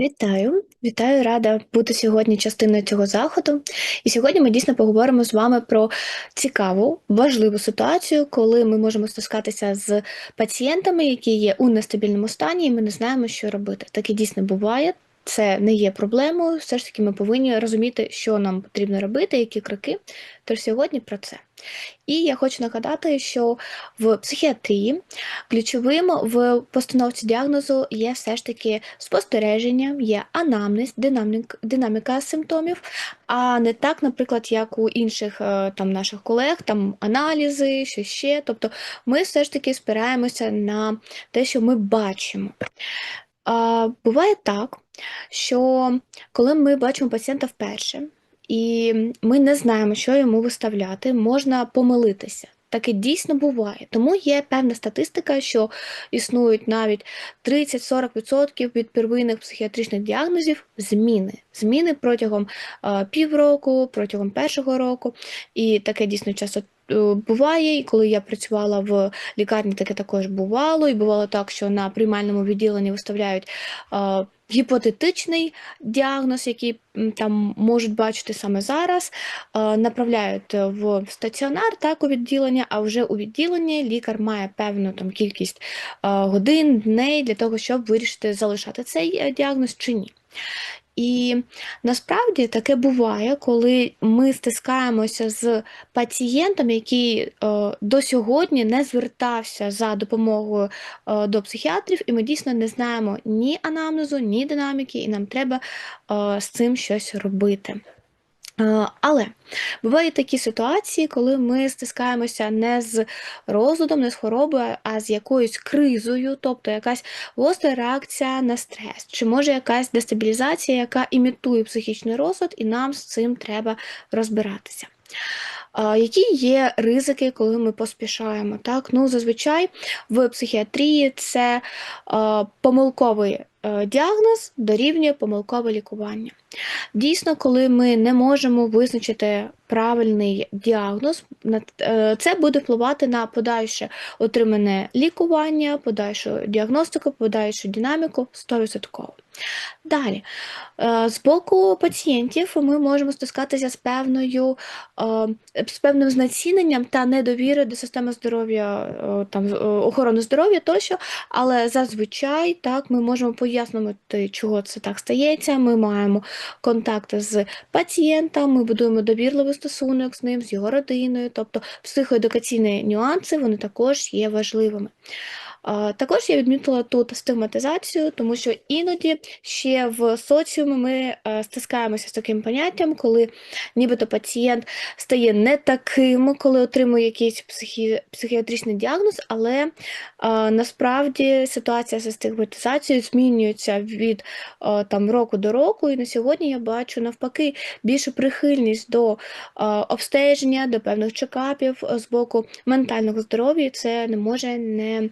Вітаю, вітаю, рада бути сьогодні частиною цього заходу. І сьогодні ми дійсно поговоримо з вами про цікаву, важливу ситуацію, коли ми можемо стискатися з пацієнтами, які є у нестабільному стані, і ми не знаємо, що робити. Таке дійсно буває. Це не є проблемою. Все ж таки, ми повинні розуміти, що нам потрібно робити, які кроки. Тож сьогодні про це. І я хочу нагадати, що в психіатрії ключовим в постановці діагнозу є все ж таки спостереження, є анамнез, динамік, динаміка симптомів, а не так, наприклад, як у інших е, там наших колег, там аналізи, що ще. Тобто ми все ж таки спираємося на те, що ми бачимо. А, Буває так, що коли ми бачимо пацієнта вперше, і ми не знаємо, що йому виставляти, можна помилитися. Таке дійсно буває. Тому є певна статистика, що існують навіть 30-40% від первинних психіатричних діагнозів зміни. Зміни протягом е, півроку, протягом першого року. І таке дійсно часто Е, буває, і коли я працювала в лікарні, таке також бувало. І бувало так, що на приймальному відділенні виставляють е, гіпотетичний діагноз, який там можуть бачити саме зараз, е, направляють в стаціонар так, у відділення, а вже у відділенні лікар має певну там кількість е, годин, дней для того, щоб вирішити, залишати цей е, діагноз чи ні. І насправді таке буває, коли ми стискаємося з пацієнтом, який е, до сьогодні не звертався за допомогою е, до психіатрів, і ми дійсно не знаємо ні анамнезу, ні динаміки, і нам треба е, з цим щось робити. Але бувають такі ситуації, коли ми стискаємося не з розладом, не з хворобою, а з якоюсь кризою, тобто якась гостра реакція на стрес, чи може якась дестабілізація, яка імітує психічний розлад, і нам з цим треба розбиратися. Які є ризики, коли ми поспішаємо? Так? Ну, Зазвичай в психіатрії це помилковий Е, діагноз дорівнює помилкове лікування. Дійсно, коли ми не можемо визначити правильний діагноз, е, це буде впливати на подальше отримане лікування, подальшу діагностику, подальшу динаміку 100%. Далі, е, з боку пацієнтів ми можемо стискатися з певною, з певним знеціненням та недовірою до системи здоров'я, там, охорони здоров'я тощо, але зазвичай так ми можемо пояснити, чого це так стається. Ми маємо контакти з пацієнтом, ми будуємо довірливий стосунок з ним, з його родиною, тобто психоедукаційні нюанси вони також є важливими. Також я відмітила тут стигматизацію, тому що іноді ще в соціумі ми е, стискаємося з таким поняттям, коли нібито пацієнт стає не таким, коли отримує якийсь психі... психіатричний діагноз, але насправді ситуація з стигматизацією змінюється від там року до року, і на сьогодні я бачу навпаки більшу прихильність до обстеження, до певних чекапів з боку ментального здоров'я. Це не може не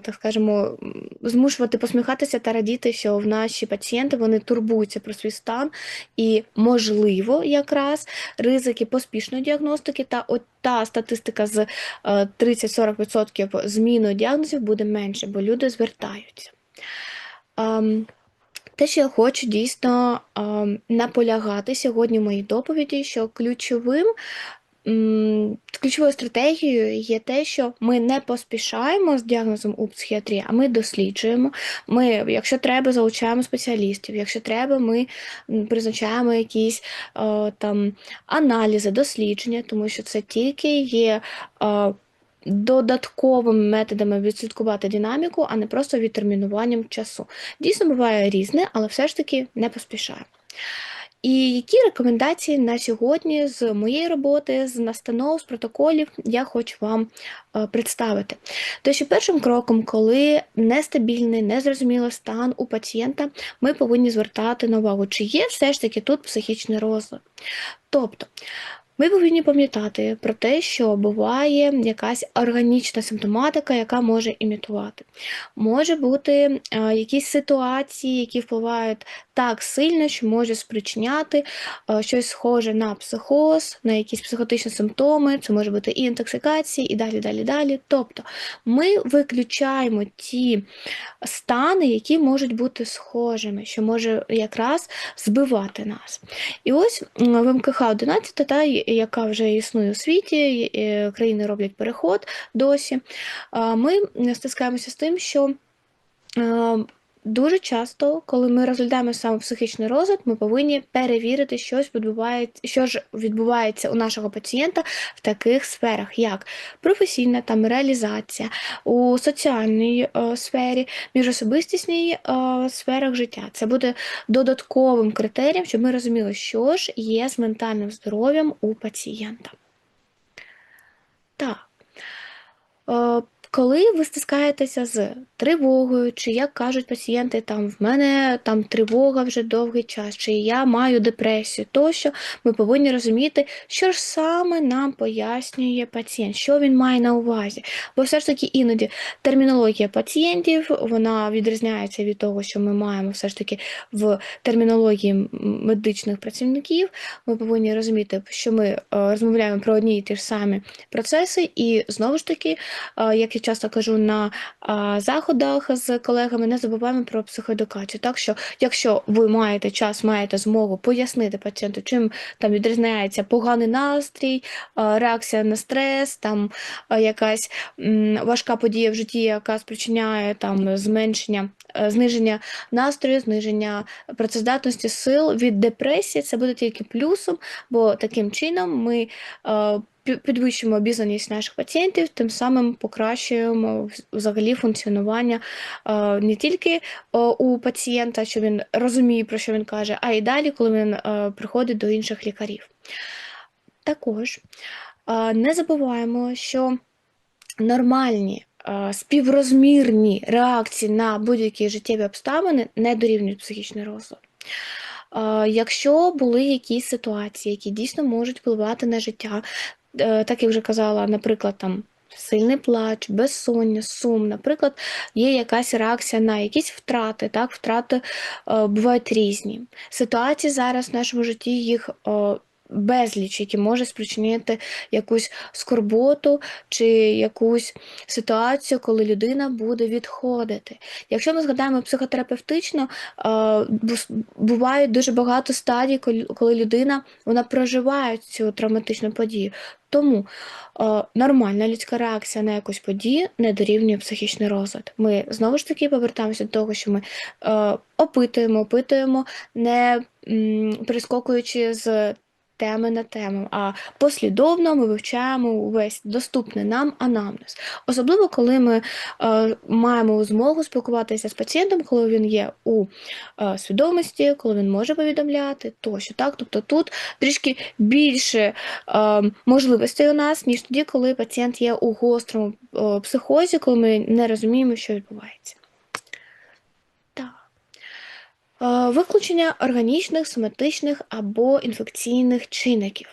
так скажемо, змушувати посміхатися та радіти, що в наші пацієнти вони турбуються про свій стан, і, можливо, якраз ризики поспішної діагностики та от та статистика з 30-40% е, зміни діагнозів буде менше, бо люди звертаються. Те, що я хочу дійсно наполягати сьогодні в моїй доповіді, що ключовим Ключовою стратегією є те, що ми не поспішаємо з діагнозом у психіатрії, а ми досліджуємо. Ми, якщо треба, залучаємо спеціалістів, якщо треба, ми призначаємо якісь о, там аналізи, дослідження, тому що це тільки є. О, Додатковими методами відслідкувати динаміку, а не просто відтермінуванням часу. Дійсно, буває різне, але все ж таки не поспішаємо. І які рекомендації на сьогодні з моєї роботи, з настанов, з протоколів я хочу вам е, представити. То що першим кроком, коли нестабільний, незрозумілий стан у пацієнта, ми повинні звертати на увагу, чи є все ж таки тут психічний розлад. Тобто Ми повинні пам'ятати про те, що буває якась органічна симптоматика, яка може імітувати. Може бути е, якісь ситуації, які впливають так сильно, що може спричиняти е, щось схоже на психоз, на якісь психотичні симптоми, це може бути і інтоксикації, і далі, далі, далі. Тобто ми виключаємо ті стани, які можуть бути схожими, що може якраз збивати нас. І ось в МКХ 11, та, яка вже існує у світі, е, країни роблять переход досі. а, Ми стискаємося з тим, що е, Дуже часто, коли ми розглядаємо саме психічний розлад, ми повинні перевірити, щось відбувається, що ж відбувається у нашого пацієнта в таких сферах, як професійна там реалізація, у соціальній е, сфері, міжособистісній е, сферах життя. Це буде додатковим критерієм, щоб ми розуміли, що ж є з ментальним здоров'ям у пацієнта. Так. Коли ви стискаєтеся з тривогою, чи як кажуть пацієнти, там в мене там тривога вже довгий час, чи я маю депресію, тощо ми повинні розуміти, що ж саме нам пояснює пацієнт, що він має на увазі. Бо все ж таки іноді термінологія пацієнтів вона відрізняється від того, що ми маємо все ж таки в термінології медичних працівників. Ми повинні розуміти, що ми е, розмовляємо про одні і ті ж самі процеси, і знову ж таки, е, як я часто кажу на а, заходах з колегами, не забуваємо про психоедукацію. Так що, якщо ви маєте час, маєте змогу пояснити пацієнту, чим там відрізняється поганий настрій, а, реакція на стрес, там а, якась м, важка подія в житті, яка спричиняє там зменшення. е, Зниження настрою, зниження працездатності сил від депресії це буде тільки плюсом, бо таким чином ми е, підвищуємо обізнаність наших пацієнтів, тим самим покращуємо взагалі функціонування е, не тільки е, у пацієнта, що він розуміє, про що він каже, а й далі, коли він е, приходить до інших лікарів. Також не забуваємо, що нормальні. Співрозмірні реакції на будь-які життєві обставини не дорівнюють психічний розлад. Якщо були якісь ситуації, які дійсно можуть впливати на життя, так як вже казала, наприклад, там. Сильний плач, безсоння, сум, наприклад, є якась реакція на якісь втрати. Так, Втрати е, бувають різні. Ситуації зараз в нашому житті їх е, безліч, які може спричинити якусь скорботу чи якусь ситуацію, коли людина буде відходити. Якщо ми згадаємо психотерапевтично, бувають дуже багато стадій, коли людина вона проживає цю травматичну подію. Тому е, нормальна людська реакція на якусь подію не дорівнює психічний розлад. Ми знову ж таки повертаємося до того, що ми е, опитуємо, опитуємо, не м, прискокуючи з теми на тему, а послідовно ми вивчаємо увесь доступний нам анамнез. Особливо, коли ми е, маємо змогу спілкуватися з пацієнтом, коли він є у е, свідомості, коли він може повідомляти, тощо. Так? Тобто тут трішки більше е, можливостей у нас, ніж тоді, коли пацієнт є у гострому е, психозі, коли ми не розуміємо, що відбувається. Е, виключення органічних, соматичних або інфекційних чинників.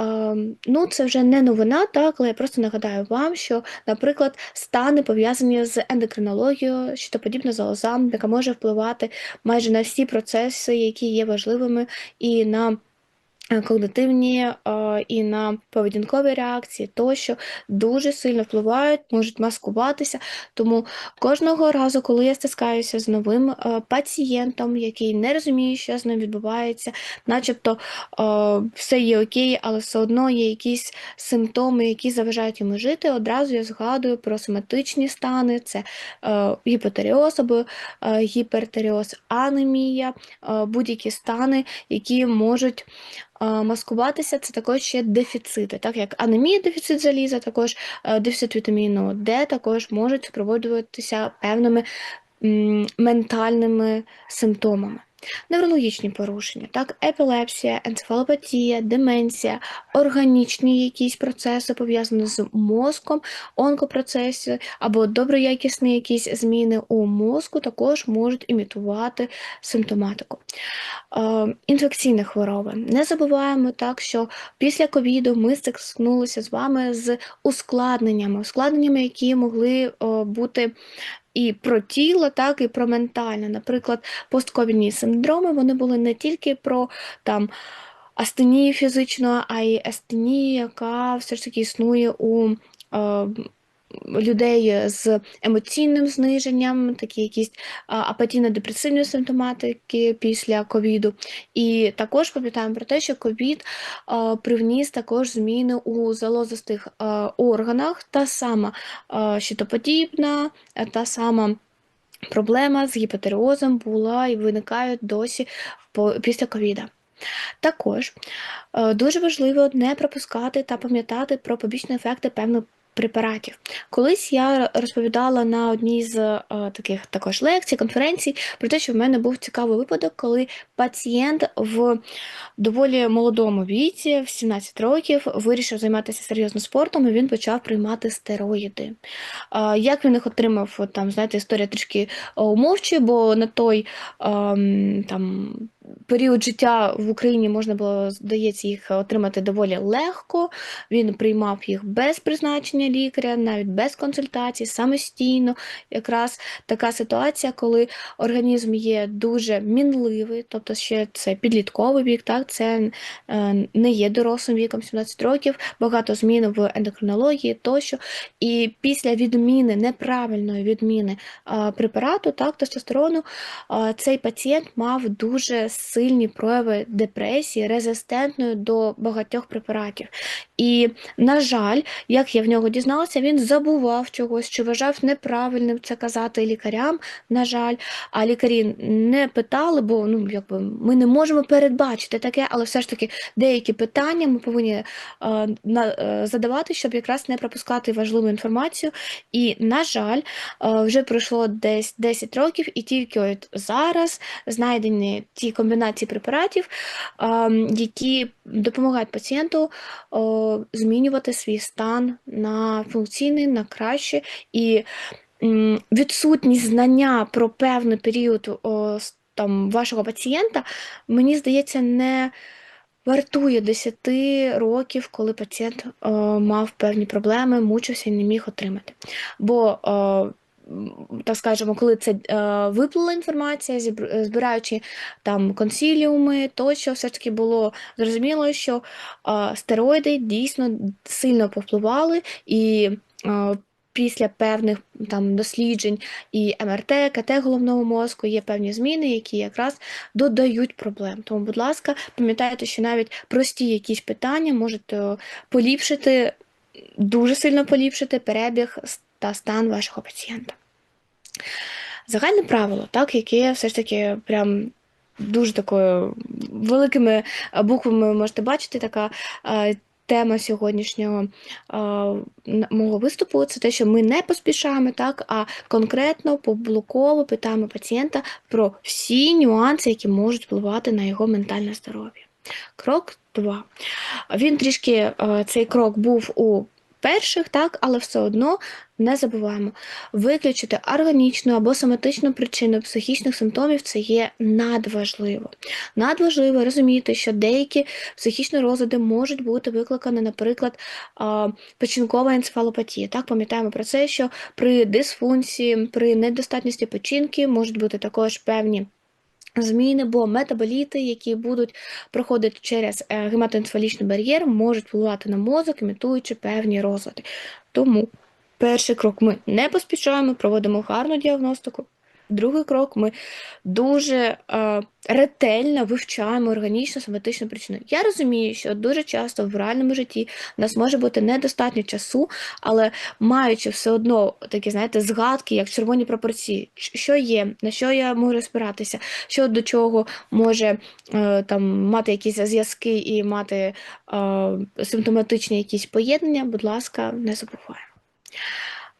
Е, ну, Це вже не новина, так, але я просто нагадаю вам, що, наприклад, стани пов'язані з ендокринологією, щитоподібна залоза, яка може впливати майже на всі процеси, які є важливими, і на Е, когнитивні е, і на поведінкові реакції, тощо дуже сильно впливають, можуть маскуватися. Тому кожного разу, коли я стискаюся з новим е, пацієнтом, який не розуміє, що з ним відбувається, начебто все є окей, але все одно є якісь симптоми, які заважають йому жити. Одразу я згадую про соматичні стани: це гіпотеріоз або гіпертеріоз, анемія, будь-які стани, які можуть маскуватися це також ще дефіцити, так як анемія, дефіцит заліза, також е, дефіцит вітаміну Д також можуть супроводжуватися певними ментальними симптомами. Неврологічні порушення, так, епілепсія, енцефалопатія, деменція, органічні якісь процеси пов'язані з мозком, онкопроцеси або доброякісні якісь зміни у мозку також можуть імітувати симптоматику. Е, Інфекційні хвороби. Не забуваємо так, що після ковіду ми стикнулися з вами з ускладненнями, ускладненнями, які могли о, бути і про тіло, так і про ментальне. Наприклад, постковідні синдроми вони були не тільки про там. Астенію фізичну, а й астенію, яка все ж таки існує у е, людей з емоційним зниженням, такі якісь апатійно-депресивні симптоматики після ковіду. І також пам'ятаємо про те, що ковід привніс також зміни у залозистих органах, та сама щитоподібна, е, та сама. Проблема з гіпотереозом була і виникає досі після ковіда. Також е, дуже важливо не пропускати та пам'ятати про побічні ефекти певних препаратів. Колись я розповідала на одній з е, таких також лекцій, конференцій про те, що в мене був цікавий випадок, коли пацієнт в доволі молодому віці, в 17 років, вирішив займатися серйозно спортом, і він почав приймати стероїди. Як він їх отримав, там, знаєте, історія трішки е, умовчує, бо на той ем, там період життя в Україні можна було, здається, їх отримати доволі легко. Він приймав їх без призначення лікаря, навіть без консультацій, самостійно. Якраз така ситуація, коли організм є дуже мінливий, тобто ще це підлітковий вік, так, це е, не є дорослим віком 17 років, багато змін в ендокринології тощо. І після відміни, неправильної відміни е, препарату, так, тестостерону, е, цей пацієнт мав дуже сильні прояви депресії, резистентної до багатьох препаратів. І, на жаль, як я в нього дізналася, він забував чогось, чи вважав неправильним це казати лікарям, на жаль, а лікарі не питали, бо ну, якби, ми не можемо передбачити таке, але все ж таки деякі питання ми повинні е, на, е, задавати, щоб якраз не пропускати важливу інформацію. І, на жаль, е, вже пройшло десь 10 років, і тільки от зараз знайдені ті комбінації препаратів, е, які допомагають пацієнту змінювати свій стан на функційний, на краще. І відсутність знання про певний період там, вашого пацієнта, мені здається, не вартує 10 років, коли пацієнт мав певні проблеми, мучився і не міг отримати. Бо так скажемо, коли це е, виплила інформація, зібр- збираючи там консіліуми, тощо все ж таки було зрозуміло, що е, стероїди дійсно сильно повпливали, і е, після певних там досліджень і МРТ, КТ головного мозку є певні зміни, які якраз додають проблем. Тому, будь ласка, пам'ятайте, що навіть прості якісь питання можуть е, поліпшити, дуже сильно поліпшити перебіг та стан вашого пацієнта. Загальне правило, так, яке все ж таки прям дуже такою великими е, буквами можете бачити, така е, тема сьогоднішнього е, мого виступу це те, що ми не поспішаємо, так, а конкретно поблоково питаємо пацієнта про всі нюанси, які можуть впливати на його ментальне здоров'я. Крок 2. Він трішки цей крок був у перших, так, але все одно не забуваємо. Виключити органічну або соматичну причину психічних симптомів це є надважливо. Надважливо розуміти, що деякі психічні розлади можуть бути викликані, наприклад, печінкова енцефалопатія. Так, пам'ятаємо про це, що при дисфункції, при недостатності печінки можуть бути також певні. Зміни, бо метаболіти, які будуть проходити через е, гематоенцефалічний бар'єр, можуть впливати на мозок, імітуючи певні розлади. Тому перший крок ми не поспішаємо, проводимо гарну діагностику. Другий крок ми дуже е, ретельно вивчаємо органічну соматичну причину. Я розумію, що дуже часто в реальному житті в нас може бути недостатньо часу, але маючи все одно такі, знаєте, згадки, як червоні пропорції, що є, на що я можу спиратися, що до чого може е, там мати якісь зв'язки і мати е, симптоматичні якісь поєднання, будь ласка, не забуваємо.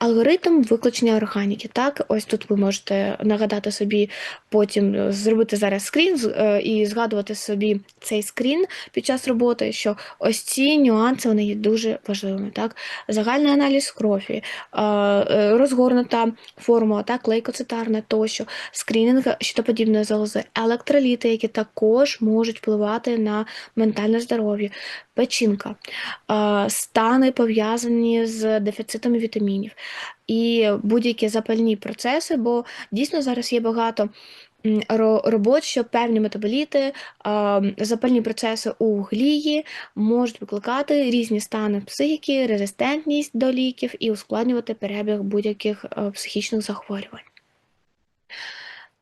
Алгоритм виключення органіки. Так, ось тут ви можете нагадати собі, потім е, зробити зараз скрін е, і згадувати собі цей скрін під час роботи, що ось ці нюанси вони є дуже важливими. Так, загальний аналіз крові, е, розгорнута формула, так, лейкоцитарна тощо, скрінінг щитоподібної залози, електроліти, які також можуть впливати на ментальне здоров'я, печінка, стани пов'язані з дефіцитом вітамінів і будь-які запальні процеси, бо дійсно зараз є багато робот, що певні метаболіти, запальні процеси у глії можуть викликати різні стани психіки, резистентність до ліків і ускладнювати перебіг будь-яких е, психічних захворювань.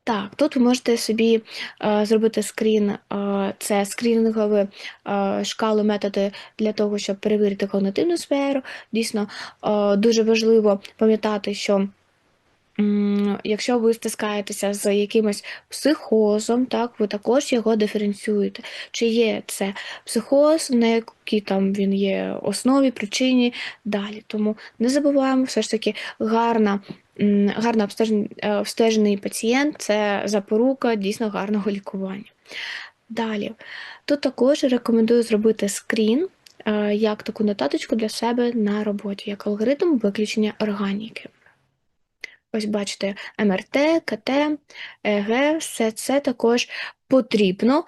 Так, тут ви можете собі е, зробити скрін, е, це скрінінгові е, шкали, методи для того, щоб перевірити когнитивну сферу. Дійсно, е, дуже важливо пам'ятати, що якщо ви стискаєтеся з якимось психозом, так, ви також його диференціюєте. Чи є це психоз, на якій там він є основі, причині, далі. Тому не забуваємо, все ж таки гарна. Гарно обстежений, е, обстежений пацієнт це запорука дійсно гарного лікування. Далі, тут також рекомендую зробити скрін е, як таку нотаточку для себе на роботі, як алгоритм виключення органіки. Ось бачите, МРТ, КТ, ЕГ, все це також потрібно.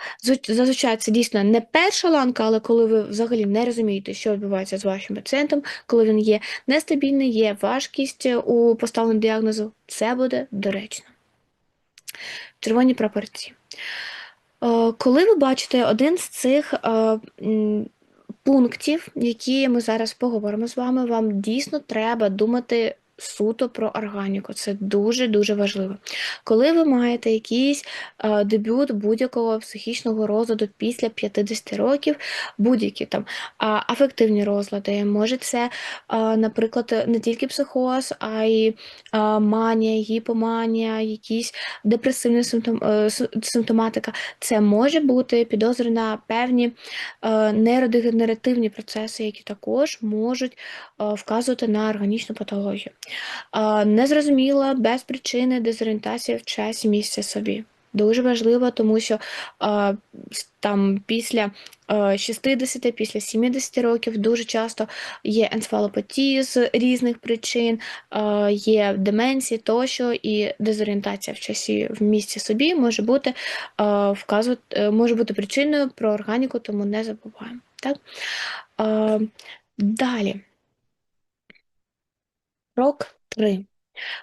Зазвичай це дійсно не перша ланка, але коли ви взагалі не розумієте, що відбувається з вашим пацієнтом, коли він є нестабільний, є важкість у поставленому діагнозу, це буде доречно. Червоні прапорці. Е, Коли ви бачите один з цих е, пунктів, які ми зараз поговоримо з вами, вам дійсно треба думати суто про органіку. Це дуже-дуже важливо. Коли ви маєте якийсь е, дебют будь-якого психічного розладу після 50 років, будь-які там афективні розлади, може це, е, наприклад, не тільки психоз, а й е, манія, гіпоманія, якісь депресивні симптом, е, симптоматика, це може бути підозри на певні е, нейродегенеративні процеси, які також можуть е, вказувати на органічну патологію. Незрозуміла без причини дезорієнтація в часі місця собі. Дуже важливо, тому що с- там після е, 60, після 70 років дуже часто є енцефалопатії з різних причин, е, є деменції тощо, і дезорієнтація в часі в місці собі може бути е, вказувати, е, може бути причиною про органіку, тому не забуваємо. Так? Е, Далі. Крок 3.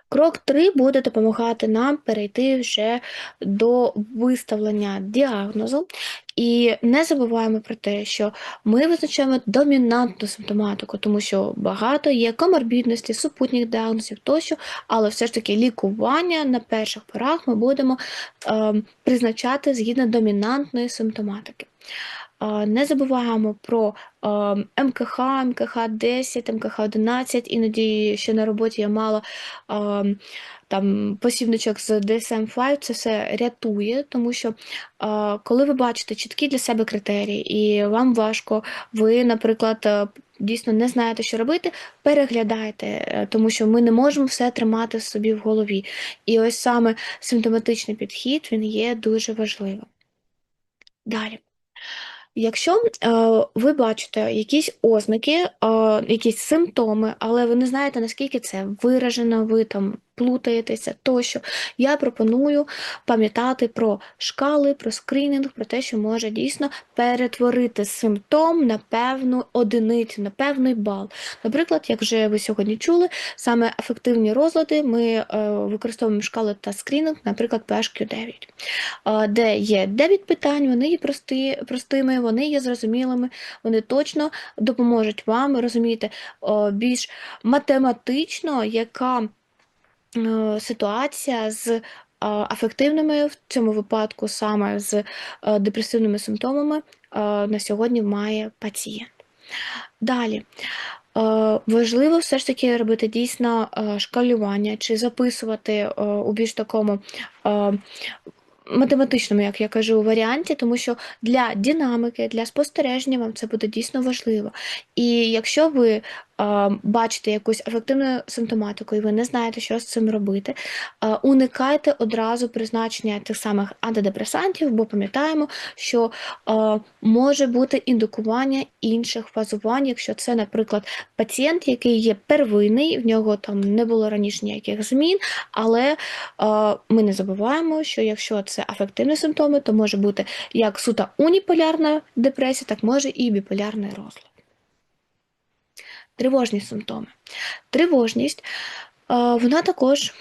Крок 3 буде допомагати нам перейти вже до виставлення діагнозу. І не забуваємо про те, що ми визначаємо домінантну симптоматику, тому що багато є коморбідності, супутніх діагнозів тощо, але все ж таки лікування на перших порах ми будемо е, призначати згідно домінантної симптоматики. Не забуваємо про МКХ, МКХ 10, МКХ 11, іноді ще на роботі я мала там посібничок з DSM-5, це все рятує, тому що коли ви бачите чіткі для себе критерії, і вам важко, ви, наприклад, е, дійсно не знаєте, що робити, переглядайте, е, тому що ми не можемо все тримати собі в голові. І ось саме симптоматичний підхід він є дуже важливим. Далі. Якщо е, ви бачите якісь ознаки, е, якісь симптоми, але ви не знаєте, наскільки це виражено, ви там плутаєтеся тощо, я пропоную пам'ятати про шкали, про скринінг, про те, що може дійсно перетворити симптом на певну одиницю, на певний бал. Наприклад, як вже ви сьогодні чули, саме афективні розлади ми е, використовуємо шкали та скринінг, наприклад, PHQ-9 е, де є 9 питань, вони є прості, простими, вони є зрозумілими, вони точно допоможуть вам розуміти е, більш математично, яка е, ситуація з е, афективними, в цьому випадку саме з е, депресивними симптомами на сьогодні має пацієнт. Далі. Важливо все ж таки робити дійсно шкалювання чи записувати у більш такому математичному, як я кажу, варіанті, тому що для динамики, для спостереження вам це буде дійсно важливо. І якщо ви бачите якусь ефективну симптоматику, і ви не знаєте, що з цим робити, уникайте одразу призначення тих самих антидепресантів, бо пам'ятаємо, що може бути індукування інших фазувань, якщо це, наприклад, пацієнт, який є первинний, в нього там не було раніше ніяких змін, але ми не забуваємо, що якщо це афективні симптоми, то може бути як суто уніполярна депресія, так може і біполярний розлад. Тривожні симптоми. Тривожність, е, вона також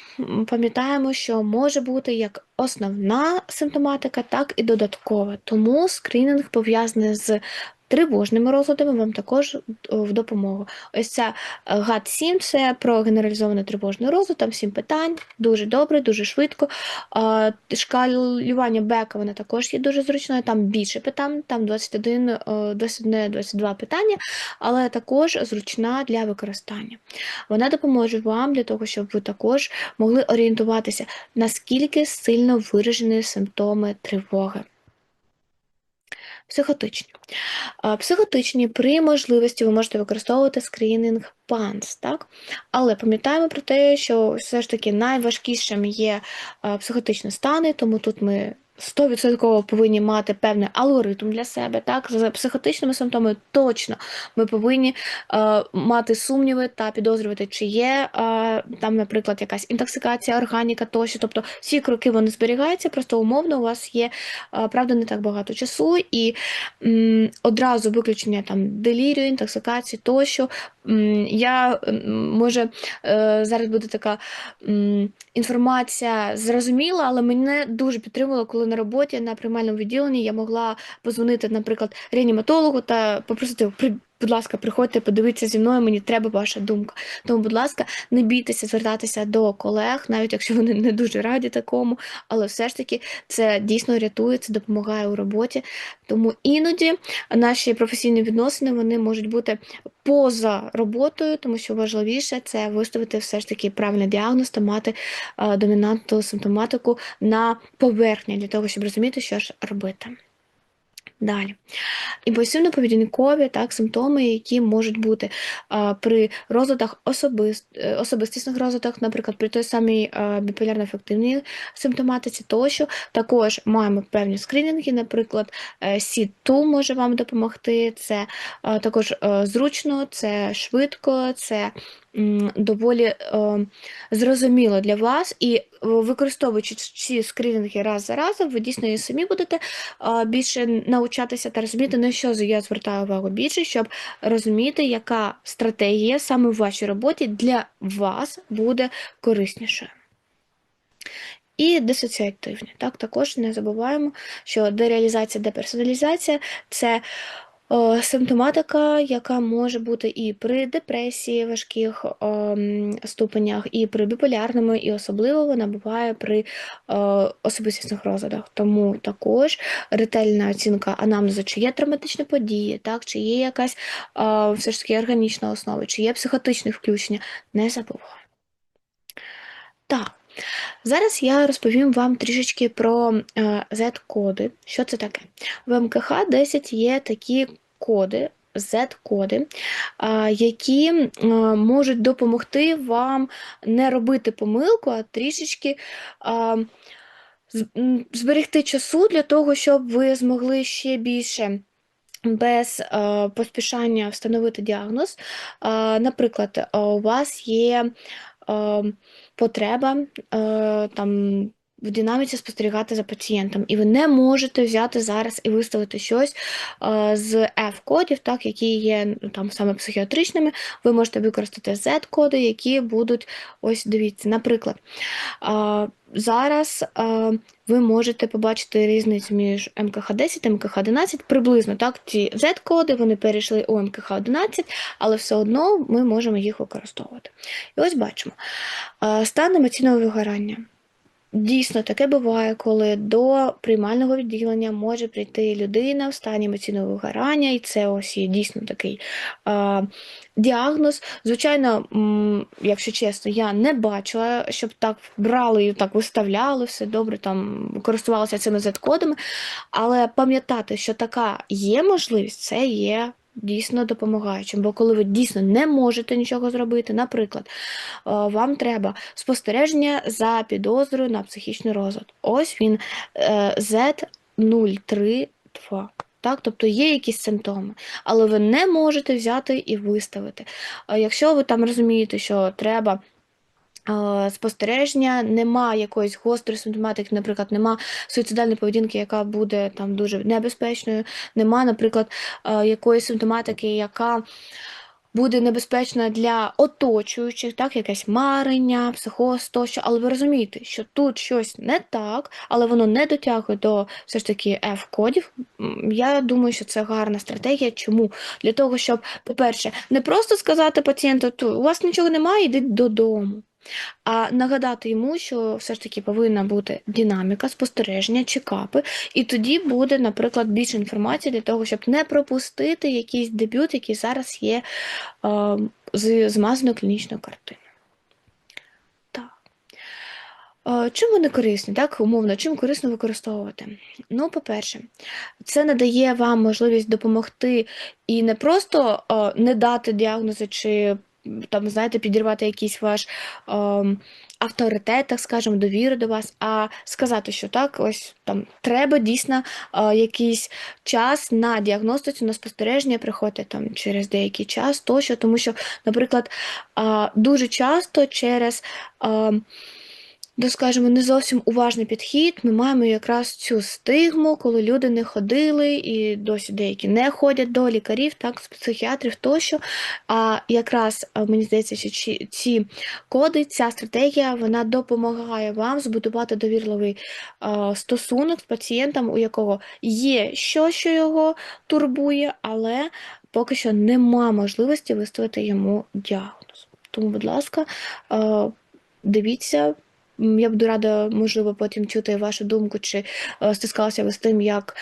пам'ятаємо, що може бути як основна симптоматика, так і додаткова. Тому скринінг пов'язаний з тривожними розладами вам також е, в допомогу. Ось ця ГАТ-7 це про генералізований тривожний розлад, там 7 питань, дуже добре, дуже швидко. Е, Шкалювання Бека вона також є дуже зручною, там більше питань, там 21, е, 21-22 питання, але також зручна для використання. Вона допоможе вам для того, щоб ви також могли орієнтуватися, наскільки сильно виражені симптоми тривоги. Психотичні. Психотичні при можливості ви можете використовувати скринінг панс, так? Але пам'ятаємо про те, що все ж таки найважкішим є психотичні стани, тому тут ми 100% повинні мати певний алгоритм для себе. Так? За психотичними симптомами точно ми повинні е, мати сумніви та підозрювати, чи є е, там, наприклад, якась інтоксикація, органіка тощо. Тобто всі кроки вони зберігаються, просто умовно у вас є, е, правда, не так багато часу, і м, одразу виключення там делірію, інтоксикації тощо. Я може е, зараз буде така інформація зрозуміла, але мене дуже підтримувало, коли на роботі на приймальному відділенні я могла позвонити, наприклад, реаніматологу та попросити «При- Будь ласка, приходьте, подивіться зі мною, мені треба ваша думка. Тому, будь ласка, не бійтеся звертатися до колег, навіть якщо вони не дуже раді такому, але все ж таки це дійсно рятує, це допомагає у роботі. Тому іноді наші професійні відносини вони можуть бути поза роботою, тому що важливіше це виставити все ж таки правильний діагноз та мати е, домінантну симптоматику на поверхні для того, щоб розуміти, що ж робити. Далі. Імпульсивно-поведінкові так, симптоми, які можуть бути а, при розладах особист, е, особистісних розладах, наприклад, при той самій біполярно-ефективній симптоматиці, тощо також маємо певні скринінги, наприклад, е, SID-2 може вам допомогти, це а, також е, зручно, це швидко, це доволі е, зрозуміло для вас, і е, використовуючи ці скринінги раз за разом, ви дійсно і самі будете е, більше навчатися та розуміти, на що я звертаю увагу більше, щоб розуміти, яка стратегія саме в вашій роботі для вас буде кориснішою. І дисоціативні. Так, також не забуваємо, що дереалізація, деперсоналізація це симптоматика, яка може бути і при депресії важких ем, ступенях, і при біполярному, і особливо вона буває при е, особистісних розладах. Тому також ретельна оцінка анамнезу, чи є травматичні події, так, чи є якась е, все ж таки органічна основа, чи є психотичне включення, не забуваємо. Так. Зараз я розповім вам трішечки про е, Z-коди. Що це таке? В МКХ 10 є такі коди, Z-коди, е, які е, можуть допомогти вам не робити помилку, а трішечки зберегти часу для того, щоб ви змогли ще більше. Без поспішання встановити діагноз. Наприклад, у вас є потреба е, там в динаміці спостерігати за пацієнтом, і ви не можете взяти зараз і виставити щось е, з F-кодів, так, які є ну, там саме психіатричними. Ви можете використати Z-коди, які будуть, ось дивіться, наприклад. Зараз е, ви можете побачити різницю між МКХ-10 та МКХ-11, приблизно так, ці Z-коди вони перейшли у МКХ-11, але все одно ми можемо їх використовувати. І ось бачимо. Е, Стан емоційного вигорання. Дійсно, таке буває, коли до приймального відділення може прийти людина в стані емоційного вигорання, і це ось є дійсно такий е, діагноз. Звичайно, м, якщо чесно, я не бачила, щоб так брали і так виставляли, все добре там користувалися цими Z-кодами, але пам'ятати, що така є можливість, це є дійсно допомагаючим. Бо коли ви дійсно не можете нічого зробити, наприклад, е, вам треба спостереження за підозрою на психічний розлад. Ось він е, Z032. Так, тобто є якісь симптоми, але ви не можете взяти і виставити. Якщо ви там розумієте, що треба е, спостереження, нема якоїсь гострої симптоматики, наприклад, нема суїцидальної поведінки, яка буде там дуже небезпечною, нема, наприклад, якоїсь симптоматики, яка буде небезпечна для оточуючих, так, якесь марення, психоз тощо, але ви розумієте, що тут щось не так, але воно не дотягує до все ж таки F-кодів. Я думаю, що це гарна стратегія. Чому? Для того, щоб, по-перше, не просто сказати пацієнту, «Ту, у вас нічого немає, йдіть додому. А нагадати йому, що все ж таки повинна бути динаміка, спостереження, чекапи, і тоді буде, наприклад, більше інформації для того, щоб не пропустити якийсь дебют, який зараз є е, з змазаною клінічною картиною. Так. Е, Чим вони корисні, так, умовно, чим корисно використовувати? Ну, по-перше, це надає вам можливість допомогти і не просто е, не дати діагнози чи там, знаєте, підірвати якийсь ваш ем, авторитет, так скажемо, довіру до вас, а сказати, що так, ось там треба дійсно е, якийсь час на діагностику, на спостереження приходити там через деякий час тощо, тому що, наприклад, е, дуже часто через. е, до, скажімо, не зовсім уважний підхід, ми маємо якраз цю стигму, коли люди не ходили, і досі деякі не ходять до лікарів, так, з психіатрів тощо. А якраз мені здається, що ці, коди, ця стратегія, вона допомагає вам збудувати довірливий стосунок з пацієнтом, у якого є щось, що його турбує, але поки що нема можливості виставити йому діагноз. Тому, будь ласка, дивіться. Я буду рада, можливо, потім чути вашу думку, чи е, стискалися ви з тим, як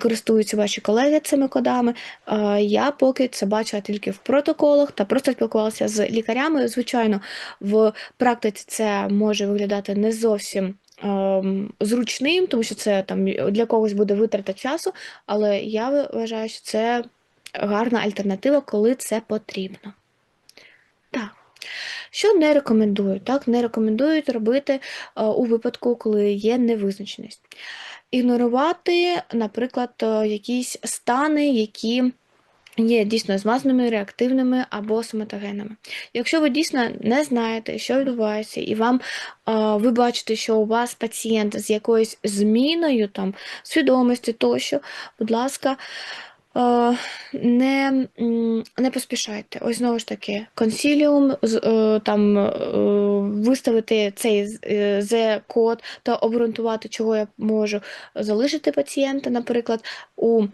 користуються ваші колеги цими кодами. Е, Я поки це бачила тільки в протоколах та просто спілкувалася з лікарями. Звичайно, в практиці це може виглядати не зовсім. ем, Зручним, тому що це там для когось буде витрата часу, але я вважаю, що це гарна альтернатива, коли це потрібно. Що не рекомендують? Так, не рекомендують робити е, у випадку, коли є невизначеність. Ігнорувати, наприклад, е, якісь стани, які є дійсно змазаними, реактивними або соматогенними. Якщо ви дійсно не знаєте, що відбувається, і вам е, ви бачите, що у вас пацієнт з якоюсь зміною там, свідомості тощо, будь ласка, не, не поспішайте. Ось знову ж таки, консіліум, е, там е, виставити цей з-код та обґрунтувати, чого я можу залишити пацієнта, наприклад, у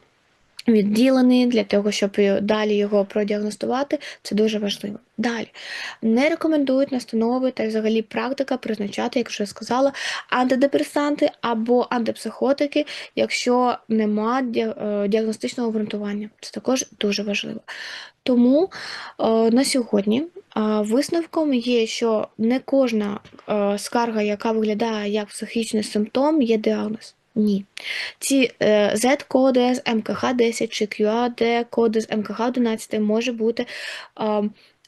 відділений для того, щоб далі його продіагностувати, це дуже важливо. Далі не рекомендують настанови та взагалі практика призначати, як вже сказала, антидепресанти або антипсихотики, якщо нема е, діагностичного обґрунтування. Це також дуже важливо. Тому е, на сьогодні е, висновком є, що не кожна скарга, яка виглядає як психічний симптом, є діагноз. Ні. Ці е, Z-коди з МКХ-10 чи QAD-коди з МКХ-11 може бути е,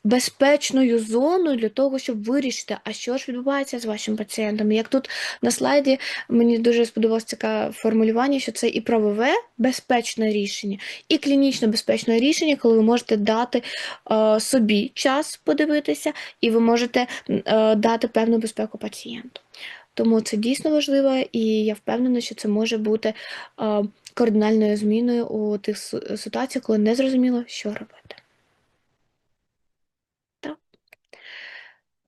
безпечною зоною для того, щоб вирішити, а що ж відбувається з вашим пацієнтом. Як тут на слайді мені дуже сподобалось таке формулювання, що це і правове безпечне рішення, і клінічно безпечне рішення, коли ви можете дати е, собі час подивитися, і ви можете е, дати певну безпеку пацієнту. Тому це дійсно важливо, і я впевнена, що це може бути кардинальною зміною у тих ситуаціях, коли не зрозуміло, що робити. Так.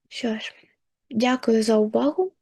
Що ж, дякую за увагу.